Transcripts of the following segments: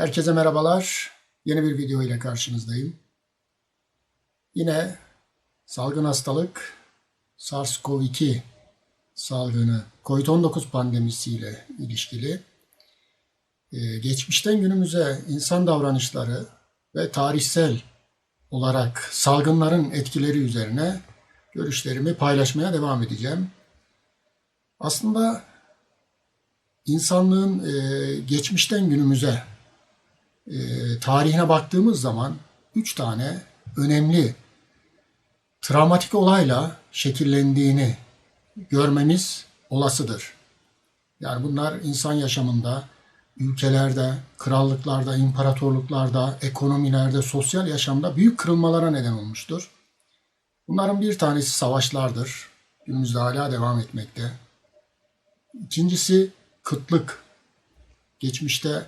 Herkese merhabalar. Yeni bir video ile karşınızdayım. Yine salgın hastalık SARS-CoV-2 salgını COVID-19 pandemisiyle ilişkili e, geçmişten günümüze insan davranışları ve tarihsel olarak salgınların etkileri üzerine görüşlerimi paylaşmaya devam edeceğim. Aslında insanlığın e, geçmişten günümüze e, tarihine baktığımız zaman üç tane önemli travmatik olayla şekillendiğini görmemiz olasıdır. Yani bunlar insan yaşamında, ülkelerde, krallıklarda, imparatorluklarda, ekonomilerde, sosyal yaşamda büyük kırılmalara neden olmuştur. Bunların bir tanesi savaşlardır. Günümüzde hala devam etmekte. İkincisi kıtlık. Geçmişte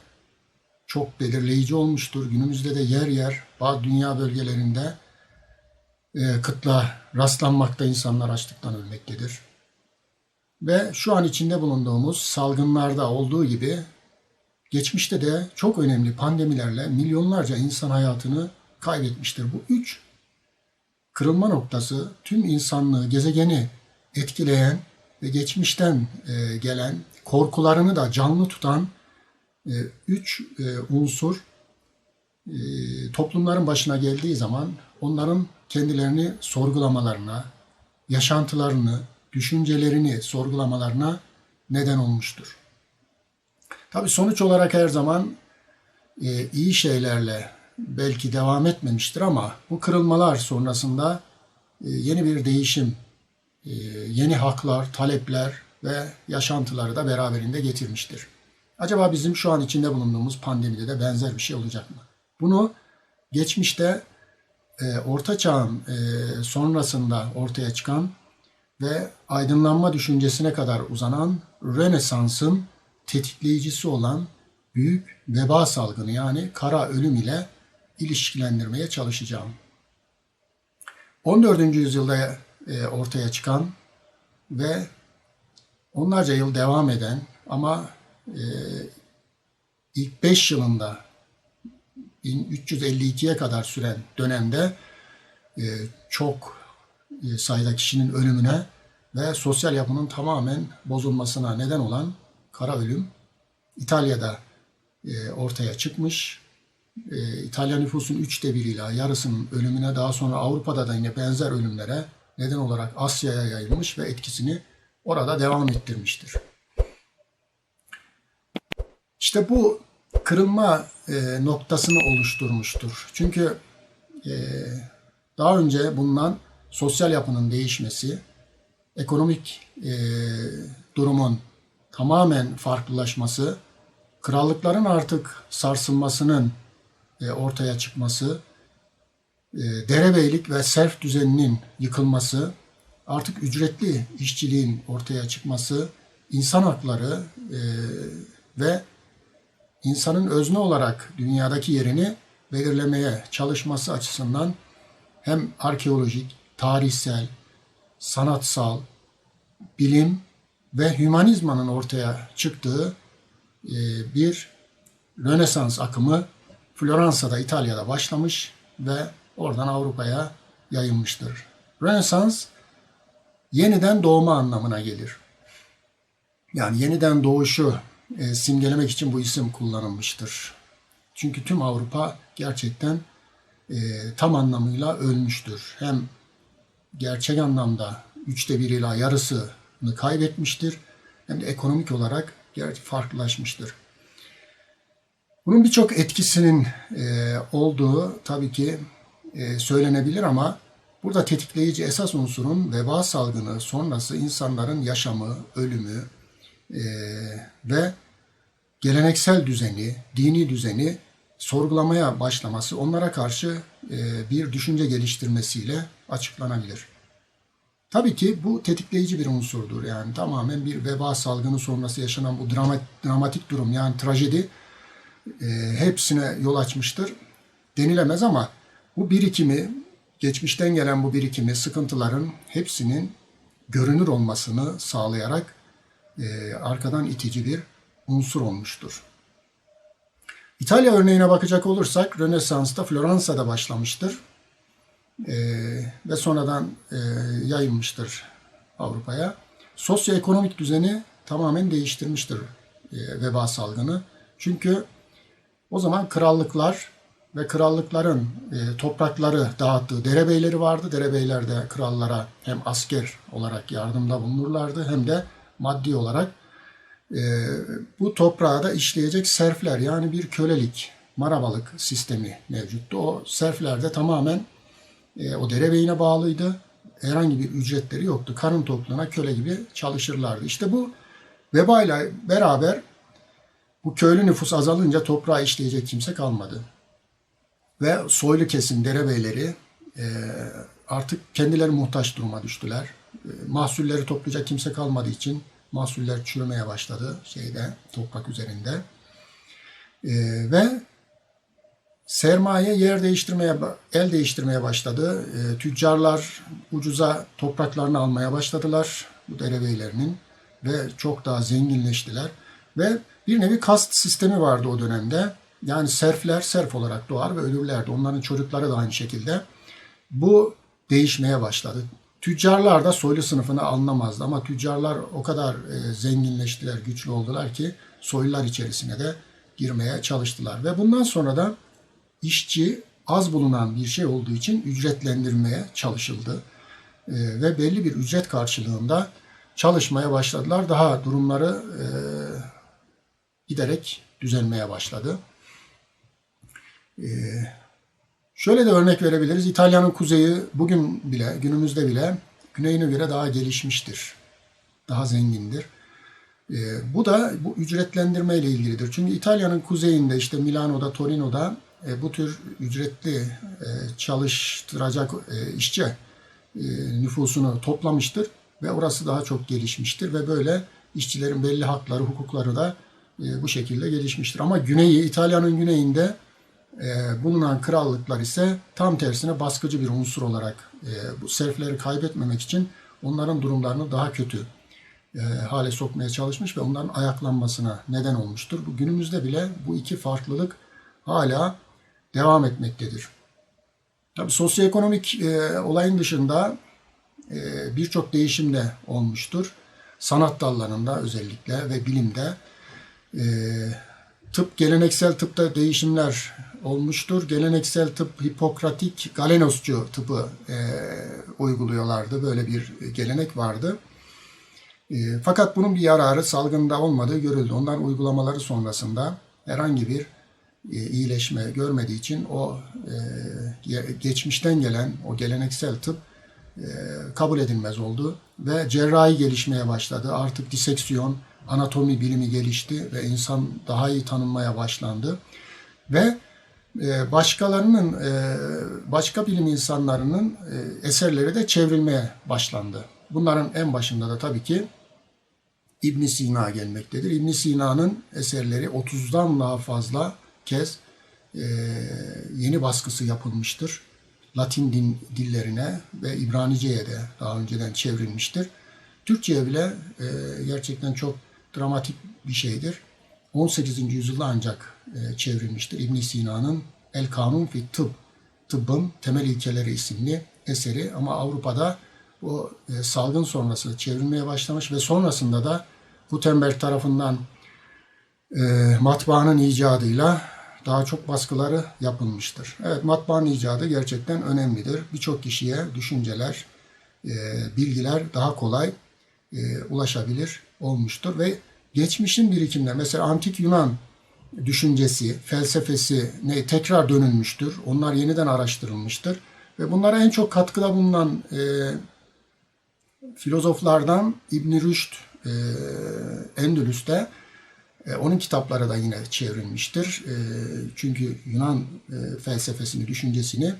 çok belirleyici olmuştur. Günümüzde de yer yer bazı dünya bölgelerinde e, kıtlığa rastlanmakta insanlar açlıktan ölmektedir. Ve şu an içinde bulunduğumuz salgınlarda olduğu gibi geçmişte de çok önemli pandemilerle milyonlarca insan hayatını kaybetmiştir. Bu üç kırılma noktası tüm insanlığı, gezegeni etkileyen ve geçmişten e, gelen korkularını da canlı tutan üç e, unsur e, toplumların başına geldiği zaman onların kendilerini sorgulamalarına, yaşantılarını, düşüncelerini sorgulamalarına neden olmuştur. Tabi sonuç olarak her zaman e, iyi şeylerle belki devam etmemiştir ama bu kırılmalar sonrasında yeni bir değişim, yeni haklar, talepler ve yaşantıları da beraberinde getirmiştir. Acaba bizim şu an içinde bulunduğumuz pandemide de benzer bir şey olacak mı? Bunu geçmişte e, Orta Çağ'ın e, sonrasında ortaya çıkan ve aydınlanma düşüncesine kadar uzanan Rönesans'ın tetikleyicisi olan büyük veba salgını yani kara ölüm ile ilişkilendirmeye çalışacağım. 14. yüzyılda e, ortaya çıkan ve onlarca yıl devam eden ama e, ilk 5 yılında 1352'ye kadar süren dönemde e, çok e, sayıda kişinin ölümüne ve sosyal yapının tamamen bozulmasına neden olan kara ölüm İtalya'da e, ortaya çıkmış. E, İtalya nüfusun üçte biriyle yarısının ölümüne daha sonra Avrupa'da da yine benzer ölümlere neden olarak Asya'ya yayılmış ve etkisini orada devam ettirmiştir. İşte bu kırılma e, noktasını oluşturmuştur. Çünkü e, daha önce bulunan sosyal yapının değişmesi, ekonomik e, durumun tamamen farklılaşması, krallıkların artık sarsılmasının e, ortaya çıkması, e, derebeylik ve serf düzeninin yıkılması, artık ücretli işçiliğin ortaya çıkması, insan hakları e, ve insanın özne olarak dünyadaki yerini belirlemeye çalışması açısından hem arkeolojik, tarihsel, sanatsal, bilim ve hümanizmanın ortaya çıktığı e, bir Rönesans akımı Floransa'da, İtalya'da başlamış ve oradan Avrupa'ya yayılmıştır. Rönesans yeniden doğma anlamına gelir. Yani yeniden doğuşu e, simgelemek için bu isim kullanılmıştır. Çünkü tüm Avrupa gerçekten e, tam anlamıyla ölmüştür. Hem gerçek anlamda üçte bir ila yarısını kaybetmiştir hem de ekonomik olarak farklılaşmıştır. Bunun birçok etkisinin e, olduğu tabii ki e, söylenebilir ama burada tetikleyici esas unsurun veba salgını sonrası insanların yaşamı, ölümü e, ve geleneksel düzeni, dini düzeni sorgulamaya başlaması onlara karşı e, bir düşünce geliştirmesiyle açıklanabilir. Tabii ki bu tetikleyici bir unsurdur. Yani tamamen bir veba salgını sonrası yaşanan bu dramatik durum yani trajedi e, hepsine yol açmıştır denilemez ama bu birikimi, geçmişten gelen bu birikimi, sıkıntıların hepsinin görünür olmasını sağlayarak e, arkadan itici bir unsur olmuştur. İtalya örneğine bakacak olursak Rönesans'ta Floransa'da başlamıştır. Ee, ve sonradan e, yayılmıştır Avrupa'ya. Sosyoekonomik düzeni tamamen değiştirmiştir e, veba salgını. Çünkü o zaman krallıklar ve krallıkların e, toprakları dağıttığı derebeyleri vardı. Derebeyler de krallara hem asker olarak yardımda bulunurlardı hem de maddi olarak e, bu toprağa da işleyecek serfler yani bir kölelik, marabalık sistemi mevcuttu. O serfler de tamamen e, o derebeyine bağlıydı. Herhangi bir ücretleri yoktu. Karın tokluğuna köle gibi çalışırlardı. İşte bu vebayla beraber bu köylü nüfus azalınca toprağı işleyecek kimse kalmadı. Ve soylu kesim derebeyleri e, artık kendileri muhtaç duruma düştüler. E, mahsulleri toplayacak kimse kalmadığı için mahsuller çürümeye başladı şeyde toprak üzerinde. E, ve sermaye yer değiştirmeye, el değiştirmeye başladı. E, tüccarlar ucuza topraklarını almaya başladılar bu derebeylerinin ve çok daha zenginleştiler. Ve bir nevi kast sistemi vardı o dönemde. Yani serfler serf olarak doğar ve ölürlerdi. Onların çocukları da aynı şekilde. Bu değişmeye başladı. Tüccarlar da soylu sınıfına alınamazdı ama tüccarlar o kadar e, zenginleştiler, güçlü oldular ki soylular içerisine de girmeye çalıştılar. Ve bundan sonra da işçi az bulunan bir şey olduğu için ücretlendirmeye çalışıldı. E, ve belli bir ücret karşılığında çalışmaya başladılar. Daha durumları e, giderek düzelmeye başladı. Şöyle de örnek verebiliriz. İtalya'nın kuzeyi bugün bile, günümüzde bile güneyine göre daha gelişmiştir. Daha zengindir. E, bu da bu ücretlendirme ile ilgilidir. Çünkü İtalya'nın kuzeyinde işte Milano'da, Torino'da e, bu tür ücretli e, çalıştıracak e, işçi e, nüfusunu toplamıştır ve orası daha çok gelişmiştir ve böyle işçilerin belli hakları, hukukları da e, bu şekilde gelişmiştir. Ama güneyi, İtalya'nın güneyinde bulunan krallıklar ise tam tersine baskıcı bir unsur olarak e, bu serfleri kaybetmemek için onların durumlarını daha kötü e, hale sokmaya çalışmış ve onların ayaklanmasına neden olmuştur. Günümüzde bile bu iki farklılık hala devam etmektedir. Tabii sosyoekonomik e, olayın dışında birçok değişim de olmuştur. Sanat dallarında özellikle ve bilimde tıp, geleneksel tıpta değişimler olmuştur. Geleneksel tıp Hipokratik Galenosçu tıpı e, uyguluyorlardı. Böyle bir gelenek vardı. E, fakat bunun bir yararı salgında olmadığı görüldü. Onların uygulamaları sonrasında herhangi bir e, iyileşme görmediği için o e, geçmişten gelen o geleneksel tıp e, kabul edilmez oldu ve cerrahi gelişmeye başladı. Artık diseksiyon, anatomi bilimi gelişti ve insan daha iyi tanınmaya başlandı. Ve e, başkalarının, e, başka bilim insanlarının e, eserleri de çevrilmeye başlandı. Bunların en başında da tabii ki İbn Sina gelmektedir. İbn Sina'nın eserleri 30'dan daha fazla kez yeni baskısı yapılmıştır. Latin din, dillerine ve İbranice'ye de daha önceden çevrilmiştir. Türkçe'ye bile gerçekten çok dramatik bir şeydir. 18. yüzyılda ancak e, çevrilmiştir. İbn Sina'nın El Kanun fi Tıbb, Tıbbın Temel İlkeleri isimli eseri ama Avrupa'da bu e, salgın sonrası çevrilmeye başlamış ve sonrasında da Gutenberg tarafından e, matbaanın icadıyla daha çok baskıları yapılmıştır. Evet matbaanın icadı gerçekten önemlidir. Birçok kişiye düşünceler, e, bilgiler daha kolay e, ulaşabilir olmuştur ve geçmişin birikimler mesela antik Yunan düşüncesi, felsefesi ne tekrar dönülmüştür. Onlar yeniden araştırılmıştır ve bunlara en çok katkıda bulunan e, filozoflardan İbn Rüşd e, Endülüs'te e, onun kitapları da yine çevrilmiştir. E, çünkü Yunan e, felsefesini, düşüncesini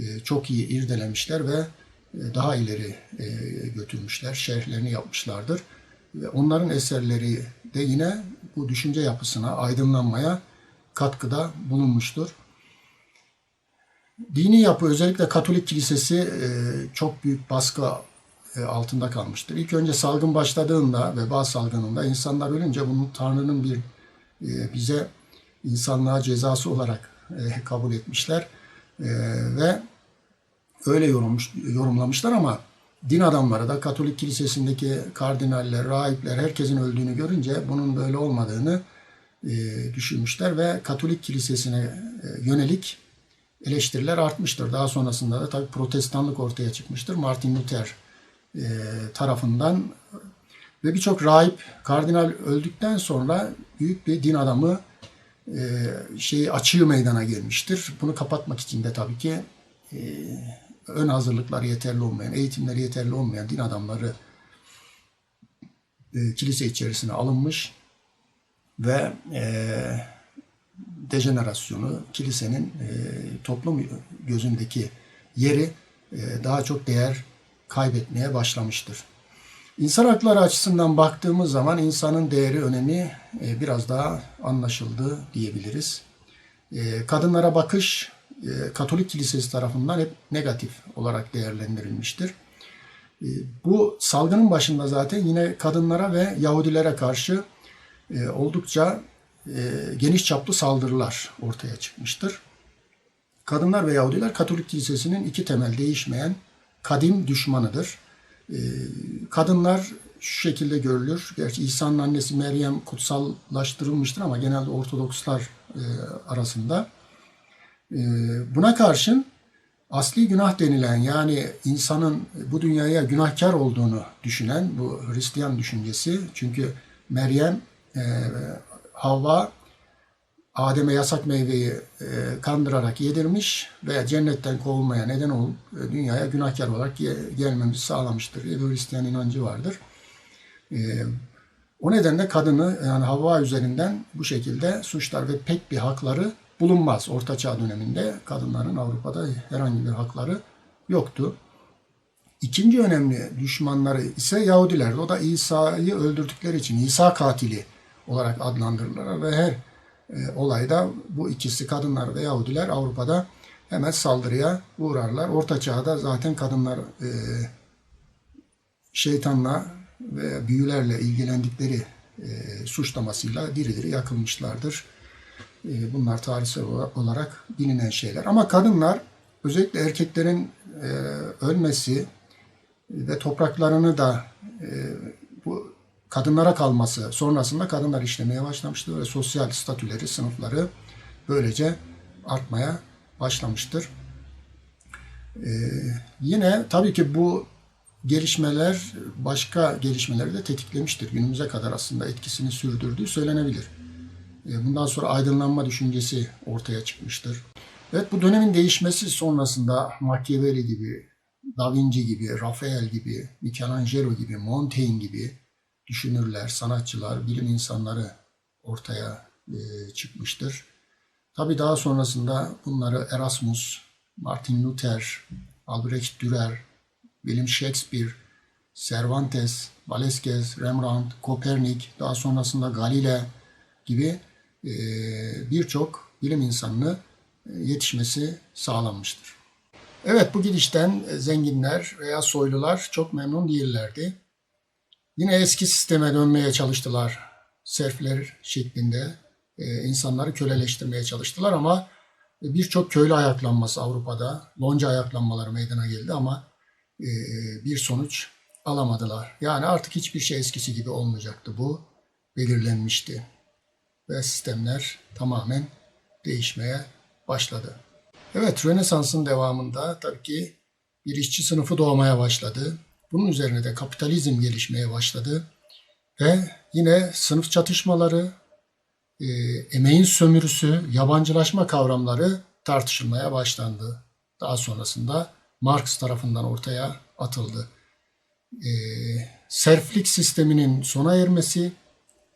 e, çok iyi irdelemişler ve e, daha ileri e, götürmüşler, şerhlerini yapmışlardır. Ve onların eserleri de yine bu düşünce yapısına, aydınlanmaya katkıda bulunmuştur. Dini yapı özellikle Katolik Kilisesi e, çok büyük baskı altında kalmıştır. İlk önce salgın başladığında, veba salgınında insanlar ölünce bunun Tanrı'nın bir bize insanlığa cezası olarak e, kabul etmişler E, ve öyle yorumlamışlar ama din adamları da Katolik kilisesindeki kardinaller, rahipler herkesin öldüğünü görünce bunun böyle olmadığını e, düşünmüşler ve Katolik kilisesine e, yönelik eleştiriler artmıştır. Daha sonrasında da tabii protestanlık ortaya çıkmıştır. Martin Luther e, tarafından ve birçok rahip, kardinal öldükten sonra büyük bir din adamı e, şey açığı meydana gelmiştir. Bunu kapatmak için de tabii ki e, ön hazırlıkları yeterli olmayan, eğitimleri yeterli olmayan din adamları e, kilise içerisine alınmış ve e, dejenerasyonu, kilisenin e, toplum gözündeki yeri e, daha çok değer kaybetmeye başlamıştır. İnsan hakları açısından baktığımız zaman insanın değeri, önemi e, biraz daha anlaşıldı diyebiliriz. E, kadınlara bakış Katolik Kilisesi tarafından hep negatif olarak değerlendirilmiştir. E, bu salgının başında zaten yine kadınlara ve Yahudilere karşı e, oldukça e, geniş çaplı saldırılar ortaya çıkmıştır. Kadınlar ve Yahudiler Katolik Kilisesi'nin iki temel değişmeyen kadim düşmanıdır. E, kadınlar şu şekilde görülür. Gerçi İsa'nın annesi Meryem kutsallaştırılmıştır ama genelde Ortodokslar e, arasında. E, buna karşın asli günah denilen yani insanın bu dünyaya günahkar olduğunu düşünen bu Hristiyan düşüncesi. Çünkü Meryem e, Havva Adem'e yasak meyveyi e, kandırarak yedirmiş ve cennetten kovulmaya neden olup e, dünyaya günahkar olarak ge- gelmemizi sağlamıştır diye bir Hristiyan inancı vardır. E, o nedenle kadını yani Havva üzerinden bu şekilde suçlar ve pek bir hakları bulunmaz. Orta Çağ döneminde kadınların Avrupa'da herhangi bir hakları yoktu. İkinci önemli düşmanları ise Yahudiler. O da İsa'yı öldürdükleri için İsa katili olarak adlandırılır ve her e, olayda bu ikisi kadınlar ve Yahudiler Avrupa'da hemen saldırıya uğrarlar. Orta Çağ'da zaten kadınlar e, şeytanla ve büyülerle ilgilendikleri e, suçlamasıyla diri diri yakılmışlardır. E, bunlar tarihsel olarak bilinen şeyler. Ama kadınlar özellikle erkeklerin e, ölmesi ve topraklarını da e, bu kadınlara kalması sonrasında kadınlar işlemeye başlamıştır ve sosyal statüleri, sınıfları böylece artmaya başlamıştır. Yine tabii ki bu gelişmeler başka gelişmeleri de tetiklemiştir. Günümüze kadar aslında etkisini sürdürdüğü söylenebilir. Ee, bundan sonra aydınlanma düşüncesi ortaya çıkmıştır. Evet bu dönemin değişmesi sonrasında Machiavelli gibi, Da Vinci gibi, Rafael gibi, Michelangelo gibi, Montaigne gibi düşünürler, sanatçılar, bilim insanları ortaya e, çıkmıştır. Tabii daha sonrasında bunları Erasmus, Martin Luther, Albrecht Dürer, William Shakespeare, Cervantes, Velázquez, Rembrandt, Kopernik, daha sonrasında Galileo gibi e, birçok bilim insanını e, yetişmesi sağlanmıştır. Evet bu gidişten zenginler veya soylular çok memnun değillerdi. Yine eski sisteme dönmeye çalıştılar. Serfler şeklinde e, insanları köleleştirmeye çalıştılar ama birçok köylü ayaklanması Avrupa'da, lonca ayaklanmaları meydana geldi ama e, bir sonuç alamadılar. Yani artık hiçbir şey eskisi gibi olmayacaktı bu. Belirlenmişti. Ve sistemler tamamen değişmeye başladı. Evet, Rönesans'ın devamında tabii ki bir işçi sınıfı doğmaya başladı. Bunun üzerine de kapitalizm gelişmeye başladı. Ve yine sınıf çatışmaları, e, emeğin sömürüsü, yabancılaşma kavramları tartışılmaya başlandı. Daha sonrasında Marx tarafından ortaya atıldı. E, serflik sisteminin sona ermesi,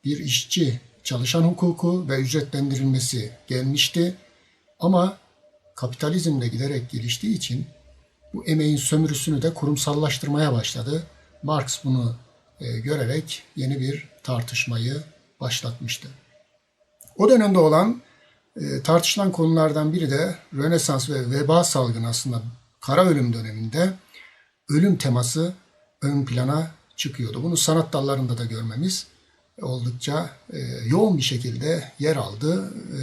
bir işçi çalışan hukuku ve ücretlendirilmesi gelmişti. Ama kapitalizm de giderek geliştiği için bu emeğin sömürüsünü de kurumsallaştırmaya başladı. Marx bunu e, görerek yeni bir tartışmayı başlatmıştı. O dönemde olan e, tartışılan konulardan biri de Rönesans ve veba salgını aslında kara ölüm döneminde ölüm teması ön plana çıkıyordu. Bunu sanat dallarında da görmemiz oldukça e, yoğun bir şekilde yer aldı. E,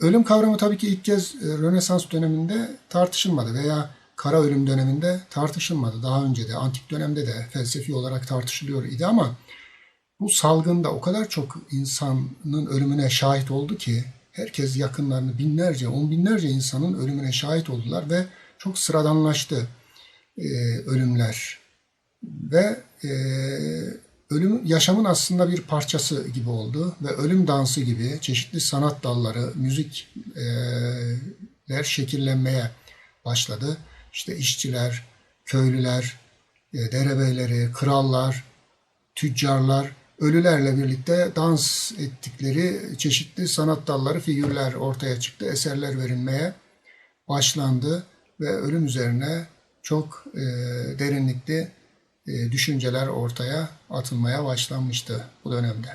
ölüm kavramı tabii ki ilk kez e, Rönesans döneminde tartışılmadı veya kara ölüm döneminde tartışılmadı. Daha önce de antik dönemde de felsefi olarak tartışılıyor idi ama bu salgında o kadar çok insanın ölümüne şahit oldu ki herkes yakınlarını binlerce, on binlerce insanın ölümüne şahit oldular ve çok sıradanlaştı e, ölümler ve e, ölüm yaşamın aslında bir parçası gibi oldu ve ölüm dansı gibi çeşitli sanat dalları, müzikler şekillenmeye başladı. İşte işçiler, köylüler, e, derebeyleri, krallar, tüccarlar ölülerle birlikte dans ettikleri çeşitli sanat dalları, figürler ortaya çıktı. Eserler verilmeye başlandı ve ölüm üzerine çok derinlikli düşünceler ortaya atılmaya başlanmıştı bu dönemde.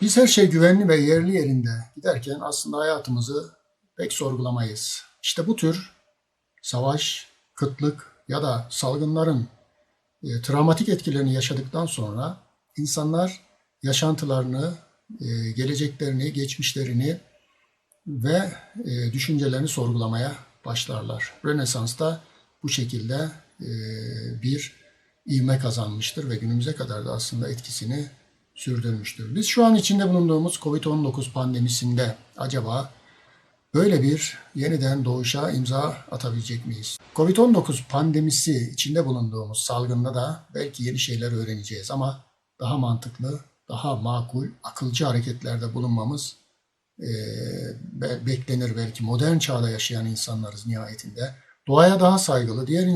Biz her şey güvenli ve yerli yerinde giderken aslında hayatımızı pek sorgulamayız. İşte bu tür savaş, kıtlık ya da salgınların e, travmatik etkilerini yaşadıktan sonra insanlar yaşantılarını, e, geleceklerini, geçmişlerini ve e, düşüncelerini sorgulamaya başlarlar. Rönesans'ta bu şekilde e, bir ivme kazanmıştır ve günümüze kadar da aslında etkisini sürdürmüştür. Biz şu an içinde bulunduğumuz COVID-19 pandemisinde acaba böyle bir yeniden doğuşa imza atabilecek miyiz? Covid-19 pandemisi içinde bulunduğumuz salgında da belki yeni şeyler öğreneceğiz ama daha mantıklı, daha makul, akılcı hareketlerde bulunmamız e, beklenir belki. Modern çağda yaşayan insanlarız nihayetinde. Doğaya daha saygılı, diğer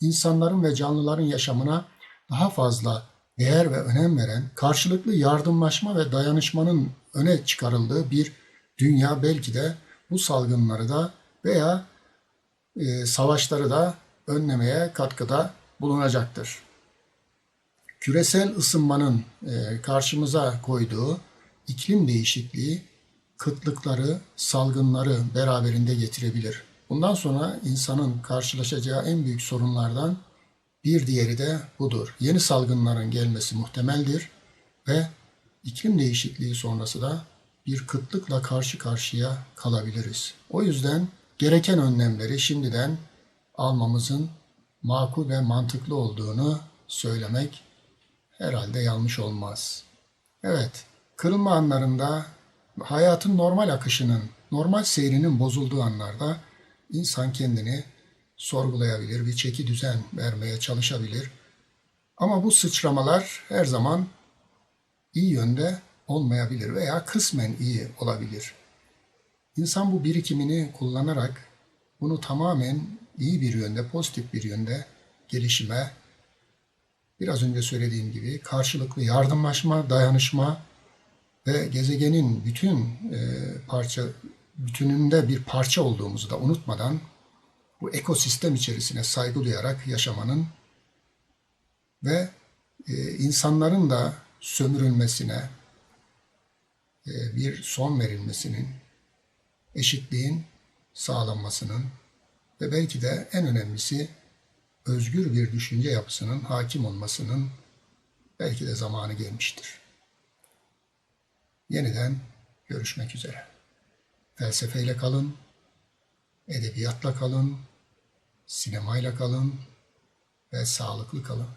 insanların ve canlıların yaşamına daha fazla değer ve önem veren, karşılıklı yardımlaşma ve dayanışmanın öne çıkarıldığı bir dünya belki de bu salgınları da veya e, savaşları da önlemeye katkıda bulunacaktır. Küresel ısınmanın e, karşımıza koyduğu iklim değişikliği kıtlıkları, salgınları beraberinde getirebilir. Bundan sonra insanın karşılaşacağı en büyük sorunlardan bir diğeri de budur. Yeni salgınların gelmesi muhtemeldir ve iklim değişikliği sonrası da bir kıtlıkla karşı karşıya kalabiliriz. O yüzden gereken önlemleri şimdiden almamızın makul ve mantıklı olduğunu söylemek herhalde yanlış olmaz. Evet, kırılma anlarında hayatın normal akışının, normal seyrinin bozulduğu anlarda insan kendini sorgulayabilir, bir çeki düzen vermeye çalışabilir. Ama bu sıçramalar her zaman iyi yönde olmayabilir veya kısmen iyi olabilir. İnsan bu birikimini kullanarak bunu tamamen iyi bir yönde, pozitif bir yönde gelişime, biraz önce söylediğim gibi karşılıklı yardımlaşma, dayanışma ve gezegenin bütün e, parça bütününde bir parça olduğumuzu da unutmadan bu ekosistem içerisine saygı duyarak yaşamanın ve e, insanların da sömürülmesine e, bir son verilmesinin, eşitliğin sağlanmasının ve belki de en önemlisi özgür bir düşünce yapısının hakim olmasının belki de zamanı gelmiştir. Yeniden görüşmek üzere. Felsefeyle kalın, edebiyatla kalın, sinemayla kalın ve sağlıklı kalın.